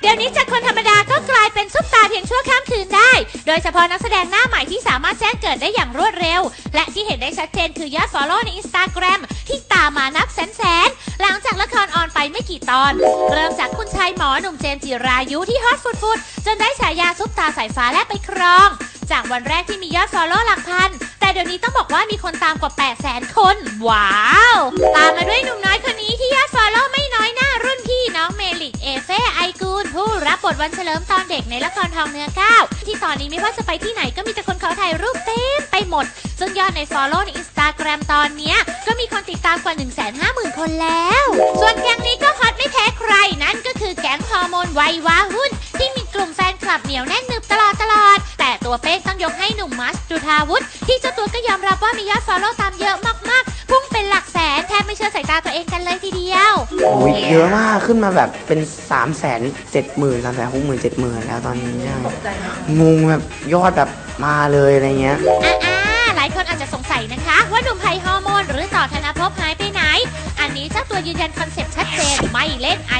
เดี๋ยวนี้จากคนธรรมดาก็กลายเป็นซุปตาเพียงชั่วข้ามคืนได้ โดยเฉพาะนักแสดงหน้าใหม่ที่สามารถแจ้งเกิดได้อย่างรวดเร็ว และที่เห็นได้ชัดเจนคือยอด follow ใน Instagram ที่ตามมานับแสนแสนๆ หลังจากละครออนไปไม่กี่ตอน เริ่มจากคุณชายหมอหนุ่มเจมส์จิรายุที่ฮอตฟุดๆ จนได้ฉายาซุปตาสายฟ้าและไปครอง จากวันแรกที่มียอด follow หลักพัน แต่เดี๋ยวนี้ต้องบอกว่ามีคนตามกว่า 8 0 0 0 0 0 คน ว้าว ตามมาด้วยหนุ่ม วันเฉลิมตอนเด็กในละครทองเนื้อก้าวที่ตอนนี้ไม่ว่าจะไปที่ไหนก็มีแต่คนเขาถ่ายรูปเต็มไปหมด ซึ่งยอดใน follow ใน Instagram ตอนนี้ก็มีคนติดตามกว่า 1 5 0 0 0 0 คนแล้ว ส่วนแก๊งนี้ก็ฮอตไม่แพ้ใครนั่นก็คือแก๊งฮอร์โมนวัยวาหุ้นที่มีกลุ่มแฟนคลับเหนียวแน่นหนึบตลอดตลอด แต่ตัวเป้งต้องยกให้หนุ่มมัสจุธาวุฒิที่เจ้าตัวก็ยอมรับว่ามียอด follow ตามเยอะมาก ไม่เชื่อสายตาตัวเองกันเลยทีเดียว โอ้ยเยอะมากขึ้นมาแบบเป็นสามแสนเจ็ดหมื่นสามแสนหกหมื่นเจ็ดหมื่นแล้วตอนนี้ใช่งงแบบยอดแบบมาเลยอะไรเงี้ย อ่าๆหลายคนอาจจะสงสัยนะคะ ว่าหนุ่มไผ่ฮอร์โมนหรือต่อธนภพหายไปไหน อันนี้เจ้าตัวยืนยันคอนเซ็ปต์ชัดเจนไม่เล่นไอจีค่ะ